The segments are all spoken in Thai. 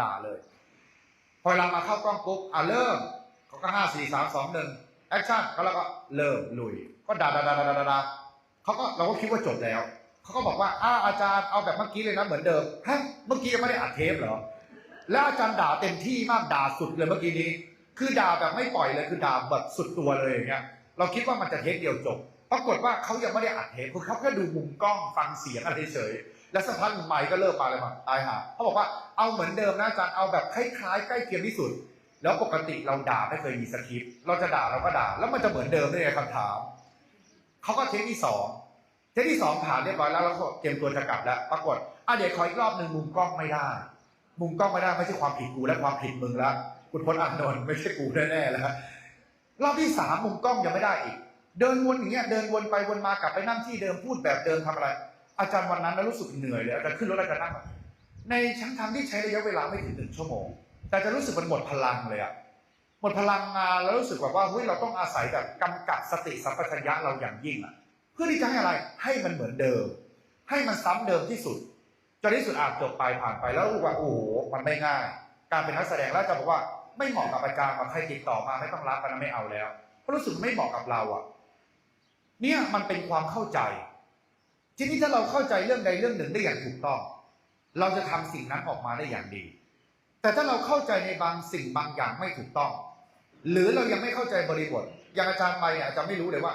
ด่าเลย พอเวลามาเข้ากล้องปุ๊บอะเริ่มเขาก็ห้าสี่สามสองหนึ่งแอคชั่นก็แล้วก็เริ่มลุย ก็ด่าด่าด่าด่าด่าเขาก็เราก็คิดว่าจบแล้วเขาก็บอกว่าอ้าวอาจารย์เอาแบบเมื่อกี้เลยนะเหมือนเดิมฮะเมื่อกี้ยังไม่ได้อัดเทปเหรอแล้วอาจารย์ด่าเต็มที่มากด่าสุดเลยเมื่อกี้นี้ คือด่าแบบไม่ปล่อยเลยคือด่าแบบสุดตัวเลยอย่างเงี้ยเราคิดว่ามันจะเทปเดียวจบปรากฏว่าเขายังไม่ได้อัดเทปคือเขาแค่ดูมุมกล้องฟังเสียงอะไรเฉย แล้วสักพักหนึ่งไมค์ก็เริ่มมาเลยมาตายห่าเขาบอกว่าเอาเหมือนเดิมนะอาจารย์เอาแบบคล้ายๆใกล้เคียงที่สุด แล้วปกติเราด่าไม่เคยมีสคริปต์เราจะด่าเราก็ด่า แล้วมันจะเหมือนเดิมได้ไงคำถามเขาก็เทปที่สองเทปที่สองผ่านเรียบร้อยแล้วเราก็เตรียมตัวจะกลับแล้ว ปรากฏอะเดี๋ยวขออีกรอบหนึ่งมุมกล้องไม่ได้ มุมกล้องไม่ได้ไม่ใช่ความผิดกูและความผิดมึงละคุณพจน์อานนท์ไม่ใช่กูแน่ๆแล้วรอบที่สามมุมกล้องยังไม่ได้อีก เดินวนอย่างเงี้ยเดินวนไปวนมากลับไปนั่งที่เดิมพูดแบบเดิมทำอะไร อาจารย์วันนั้นนะรู้สึกเหนื่อยเลยอาจารย์ขึ้นรถอาจารย์นั่งในชั้นทางที่ใช้ระยะเวลาไม่ถึงหนึ่งชั่วโมง แต่จะรู้สึกมันหมดพลังเลยอะหมดพลังงานแล้วรู้สึกแบบว่าเฮ้ยเราต้องอาศัยแบบกำกับสติสัมปชัญญะเราอย่างยิ่งอะเพื่อที่จะให้อะไรให้มันเหมือนเดิม ให้มันซ้ำเดิมที่สุดจนที่สุดอาจจบไปผ่านไปแล้วรู้ว่าโอ้โหมันไม่ง่าย การเป็นนักแสดงแล้วจะบอกว่าไม่เหมาะกับอาจารย์มาใครติดต่อมาไม่ต้องรับกันไม่เอาแล้วเพราะรู้สึกไม่เหมาะกับเราอะเนี่ยมันเป็นความเข้าใจ ทีนี้ถ้าเราเข้าใจเรื่องใดเรื่องหนึ่งได้อย่างถูกต้อง เราจะทำสิ่งนั้นออกมาได้อย่างดี แต่ถ้าเราเข้าใจในบางสิ่งบางอย่างไม่ถูกต้อง หรือเรายังไม่เข้าใจบริบท อย่างอาจารย์ไปเนี่ยอาจจะไม่รู้เลยว่า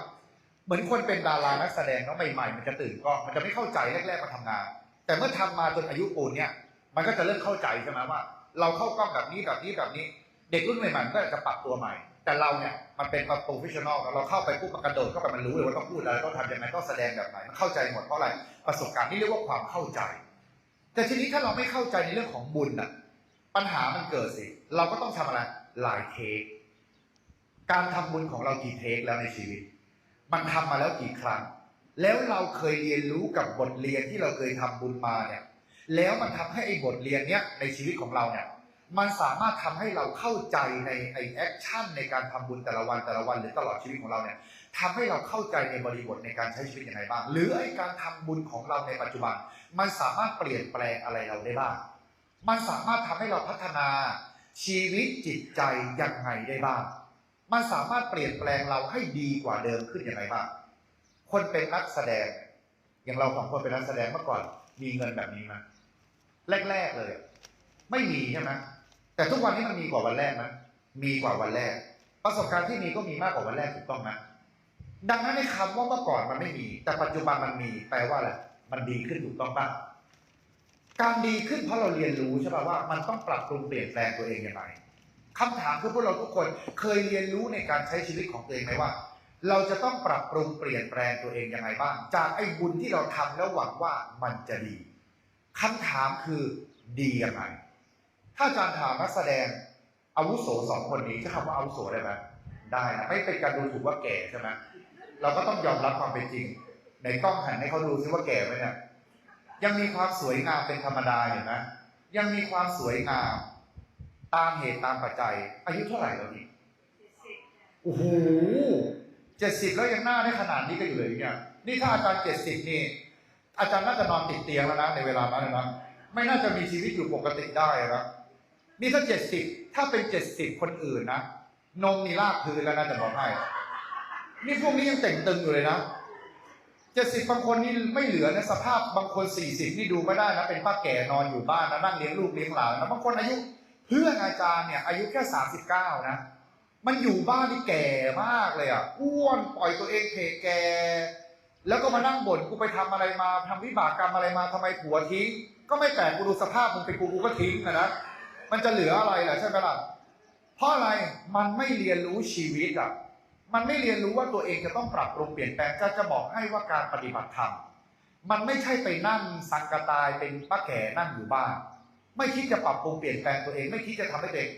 เหมือนคนเป็นดารานักแสดงเนาะใหม่ๆมันจะตื่นกล้องมันจะไม่เข้าใจแรกๆมาทำงาน แต่เมื่อทำมาจนอายุปูนเนี่ย มันก็จะเริ่มเข้าใจใช่ไหมว่า เราเข้ากล้องแบบนี้แบบนี้แบบนี้ เด็กรุ่นใหม่ๆมันก็จะปรับตัวใหม่ แต่เราเนี่ยมันเป็นโปรเฟชชั่นอลเราเข้าไปปุ๊บมันกระโดดเข้าไปมันรู้เลยว่าต้องพูดอะไรต้องทำยังไงต้องแสดงแบบไหนมันเข้าใจหมดเพราะอะไรประสบการณ์นี่เรียกว่าความเข้าใจ แต่ทีนี้ถ้าเราไม่เข้าใจในเรื่องของบุญน่ะปัญหามันเกิดสิ เราก็ต้องทำอะไรหลายเทคการทำบุญของเรากี่เทคแล้วในชีวิต มันทำมาแล้วกี่ครั้ง แล้วเราเคยเรียนรู้กับบทเรียนที่เราเคยทำบุญมาเนี่ยแล้วมันทำให้ไอ้บทเรียนเนี้ยในชีวิตของเราเนี่ย มันสามารถทำให้เราเข้าใจในไอแอคชั่นในการทำบุญแต่ละวันแต่ละวันหรือตลอดชีวิตของเราเนี่ยทำให้เราเข้าใจในบริบทในการใช้ชีวิตยังไงบ้าง หรือไอการทำบุญของเราในปัจจุบัน มันสามารถเปลี่ยนแปลงอะไรเราได้บ้าง มันสามารถทำให้เราพัฒนาชีวิตจิตใจยังไงได้บ้าง มันสามารถเปลี่ยนแปลงเราให้ดีกว่าเดิมขึ้นยังไงบ้าง คนเป็นนักแสดง อย่างเราสองคนเป็นนักแสดงเมื่อก่อน มีเงินแบบนี้ไหมแรก ๆเลย ไม่มีใช่ไหม แต่ทุกวันนี้มันมีกว่าวันแรกไหมมีกว่าวันแรก ประสบการณ์ที่มีก็มีมากกว่าวันแรกถูกต้องไหมดังนั้นในคำว่าเมื่อก่อนมันไม่มี แต่ปัจจุบันมันมีแปลว่าอะไรมันดีขึ้นถูกต้องป่ะการดีขึ้นเพราะเราเรียนรู้ใช่ป่ะว่ามันต้องปรับปรุงเปลี่ยนแปลงตัวเองยังไงคำถามคือพวกเราทุกคนเคยเรียนรู้ในการใช้ชีวิตของตัวเองไหมว่า เราจะต้องปรับปรุงเปลี่ยนแปลงตัวเองยังไงบ้าง จากไอ้บุญที่เราทำแล้วหวังว่ามันจะดีคำถามคือดียังไง ถ้าอาจารย์ถามนักแสดงอาวุโสสองคนนี้ใช้คำว่าอาวุโสได้ไหมได้นะไม่เป็นการดูถูกว่าแก่ใช่ไหมเราก็ต้องยอมรับความเป็นจริงในกล้องหันให้เขาดูซิว่าแก่ไหมเนี่ยยังมีความสวยงามเป็นธรรมดาเห็นไหมยังมีความสวยงามตามเหตุตามปัจจัย อายุเท่าไหร่แล้วนี่โอ้โหเจ็ดสิบแล้วยังหน้าได้ขนาดนี้ก็อยู่เลยเนี่ย นี่ถ้าอาจารย์เจ็ดสิบนี่ อาจารย์น่าจะนอนติดเตียงแล้วนะในเวลานั้นนะไม่น่าจะมีชีวิตอยู่ปกติได้นะ นี่ถ้าเจ็ดสิบถ้าเป็นเจ็ดสิบคนอื่นนะนมนี่ลากพื้นแล้วนะจะบอกให้ นี่พวกนี้ยังแต่งตึงอยู่เลยนะเจ็ดสิบบางคนนี่ไม่เหลือนะสภาพบางคนสี่สิบนี่ดูไม่ได้นะเป็นป้าแก่นอนอยู่บ้านนะนั่งเลี้ยงลูกเลี้ยงหลานนะบางคนอายุเพื่อนอาจารย์เนี่ยอายุแค่สามสิบเก้านะมันอยู่บ้านนี่แก่มากเลยอะอ้วนปล่อยตัวเองเพแกแล้วก็มานั่งบ่นกูไปทำอะไรมาทำวิบากกรรมอะไรมาทำไมผัวทิ้ง ก็ไม่แปลกกูดูสภาพมึงเป็นกูกูก็ทิ้งนะนะ มันจะเหลืออะไรล่ะใช่ไหมล่ะเพราะอะไรมันไม่เรียนรู้ชีวิตอะมันไม่เรียนรู้ว่าตัวเองจะต้องปรับปรุงเปลี่ยนแปลงจะจะบอกให้ว่าการปฏิบัติธรรมมันไม่ใช่ไปนั่งสังกตายเป็นป้าแก่นั่งอยู่บ้าน ไม่คิดจะปรับปรุงเปลี่ยนแปลงตัวเองไม่คิดจะทำให้ตัวเอง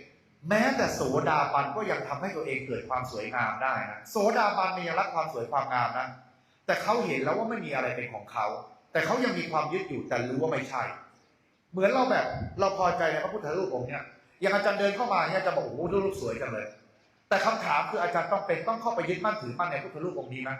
แม้แต่โสดาบันก็ยังทำให้ตัวเองเกิดความสวยงามได้นะโสดาบันมียังรักความสวยความงามนะแต่เขาเห็นแล้วว่าไม่มีอะไรเป็นของเขา แต่เขายังมีความยึดอยู่แต่รู้ว่าไม่ใช่ เหมือนเราแบบเราพอใจในพระพุทธรูปองค์เนี่ยอย่างอาจารย์เดินเข้ามาเนี่ยจะบอกโอ้โหรูปสวยจังเลย แต่คำถามคืออาจารย์ต้องเป็นต้องเข้าไปยึดมั่นถือมั่นในพุทธรูปองค์นี้นะ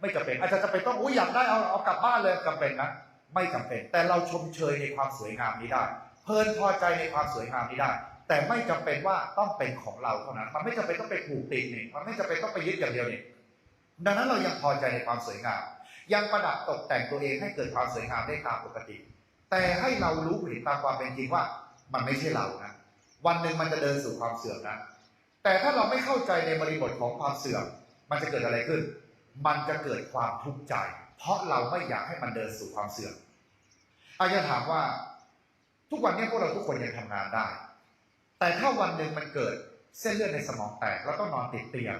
ไม่จำเป็นอาจารย์จะเป็นต้องอุ้ยอยากได้เอาเอากลับบ้านเลยจำเป็นนะไม่จำเป็น แต่เราชมเชยในความสวยงามนี้ได้ เพลินพอใจในความสวยงามนี้ได้ แต่ไม่จำเป็นว่าต้องเป็นของเราเท่านั้น มันไม่จำเป็นต้องไปผูกติดนี่มันไม่จำเป็นต้องไปยึดอย่างเดียวนี่ดังนั้นเรายังพอใจในความสวยงาม ยังประดับตกแต่งตัวเองให้เกิดความสวยงามได้ตามปกติ แต่ให้เรารู้เห็นตามความเป็นจริงว่ามันไม่ใช่เรานะวันหนึ่งมันจะเดินสู่ความเสื่อมนะ แต่ถ้าเราไม่เข้าใจในบริบทของความเสื่อม มันจะเกิดอะไรขึ้น มันจะเกิดความทุกข์ใจ เพราะเราไม่อยากให้มันเดินสู่ความเสื่อมอาจจะถามว่า ทุกวันนี้พวกเราทุกคนยังทำงานได้ แต่ถ้าวันหนึ่งมันเกิดเส้นเลือดในสมองแตกแล้วต้องนอนติดเตียง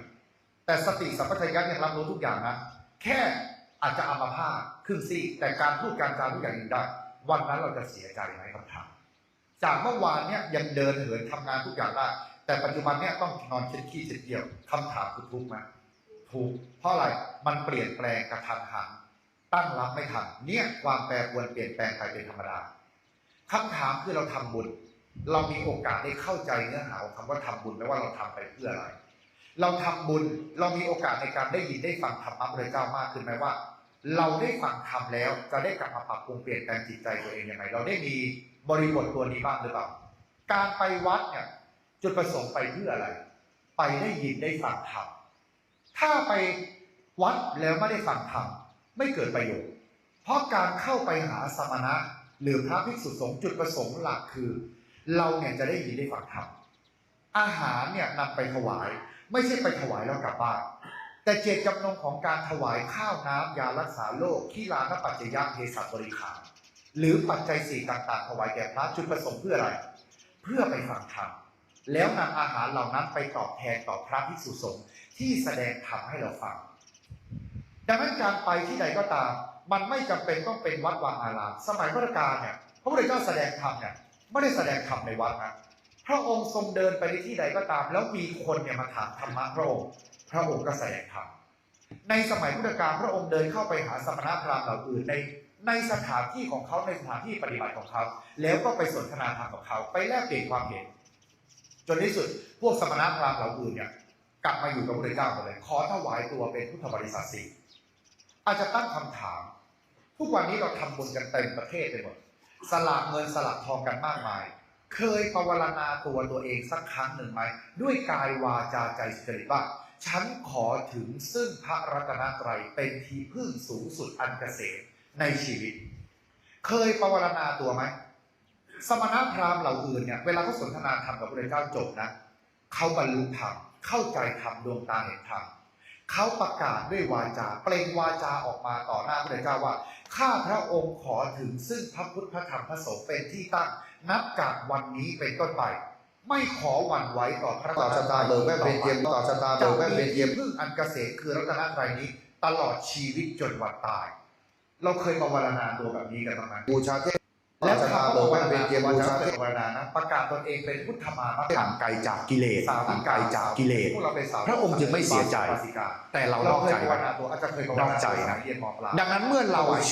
แต่สติสัมปชัญญะยังรับรู้ทุกอย่างนะ แค่อาจจะอัมพาตครึ่งซีกแต่การพูดการจาทุกอย่างอยู่ได้ วันนั้นเราจะเสียใจไหมคำถามจากเมื่อวานเนี่ยยังเดินเหินทำงานทุกอย่างได้ แต่ปัจจุบันเนี่ยต้องนอนเช็ดขี้เช็ดเยี่ยวคำถามคือทุกข์ไหมทุกเพราะอะไรมันเปลี่ยนแปลงกระทันหันตั้งรับไม่ทันเนี่ยความแปรปรวนเปลี่ยนแปลงไปเป็นธรรมดาคำถามคือเราทำบุญ เรามีโอกาสได้เข้าใจเนื้อหาของคำว่าทำบุญไม่ว่าเราทำไปเพื่ออะไร เราทำบุญเรามีโอกาสในการได้ยินได้ฟังธรรมะพระเจ้ามากขึ้นไหมว่า เราได้ฟังธรรมแล้วจะได้กลับมาปรับปรุงเปลี่ยนแปลงจิตใจตัวเองยังไงเราได้มีบริบทตัวนี้บ้างหรือเปล่า การไปวัดเนี่ยจุดประสงค์ไปเพื่ออะไร ไปได้ยินได้ฟังธรรมถ้าไปวัดแล้วไม่ได้ฟังธรรมไม่เกิดประโยชน์ เพราะการเข้าไปหาสมณะ หรือพระภิกษุสงฆ์จุดประสงค์หลักคือ เราเนี่ยจะได้ยินได้ฟังธรรมอาหารเนี่ยนำไปถวาย ไม่ใช่ไปถวายแล้วกลับบ้าน แต่เจตจำนงของการถวายข้าวน้ำยารักษาโรคที่ลานปัจจยะเภสัชบริขารหรือปัจจัยสี่ต่างๆถวายแก่พระจุดประสงค์เพื่ออะไร เพื่อไปฟังธรรมแล้วนำอาหารเหล่านั้นไปตอบแทนต่อพระภิกษุสงฆ์ที่แสดงธรรมให้เราฟัง ดังนั้นการไปที่ใดก็ตาม มันไม่จำเป็นต้องเป็นวัดวาอารามสมัยพุทธกาลเนี่ยพระพุทธเจ้าแสดงธรรมเนี่ยไม่ได้แสดงธรรมในวัดนะพระองค์ทรงเดินไปในที่ใดก็ตาม แล้วมีคนเนี่ยมาถามธรรมะพระองค์ พระองค์ก็แสดงธรรมในสมัยพุทธกาลพระองค์เดินเข้าไปหาสมณพราหมณ์เหล่าอื่นในในสถานที่ของเขาในสถานที่ปฏิบัติของเขา แล้วก็ไปสนทนาธรรมกับเขา ไปแลกเปลี่ยนความเห็น จนที่สุดพวกสมณพราหมณ์เหล่าอื่นเนี่ยกลับมาอยู่กับพระพุทธเจ้าหมดเลยขอถวายตัวเป็นพุทธบริษัทสี่อาจจะตั้งคำถามทุกวันนี้เราทำบุญกันเต็มประเทศไปหมดสลากเงินสลากทองกันมากมาย เคยภาวนาตัวตัวเองสักครั้งหนึ่งไหมด้วยกายวาจาใจสุจริตว่า ฉันขอถึงซึ่งพระรัตนตรัยเป็นที่พึ่งสูงสุดอันเกษมในชีวิต เคยภาวนาตัวไหม สมณพราหมณ์เหล่าอื่นเนี่ย เวลาเขาสนทนาธรรมกับพระเจ้าจบนะ เขาบรรลุธรรม เข้าใจธรรมดวงตาเห็นธรรมเขาประกาศด้วยวาจา เปล่งวาจาออกมาต่อหน้าพระเจ้าว่า ข้าพระองค์ขอถึงซึ่งพระพุทธพระธรรมพระสงฆ์เป็นที่ตั้ง นับจากวันนี้เป็นต้นไป ไม่ขอหวั่นไหวต่อพระต่อชะตาเบิกแว่นเป็นเทียมต่อชะตาเบิกแว่นเป็นเทียมพึ่งอันเกษมคือรัตนตรัยนี้ ตลอดชีวิตจนวันตาย เราเคยภาวนาตัวแบบนี้กันบ้างไหมบูชาเทพต่อชะตาเบิกแว่นเป็นเทียมบูชาเทพภาวนานะประกาศตนเองเป็นพุทธมามะห่างไกลจากกิเลสสาวห่างไกลจากกิเลสพวกเราเป็นสาวพระองค์จึงไม่เสียใจ แต่เรานเราอกเคยใจภาวนะนาตัวอาจจะเคยภาวนอกใจนะเรียนมปลายดังนั้นเมื่อเราเชื่อ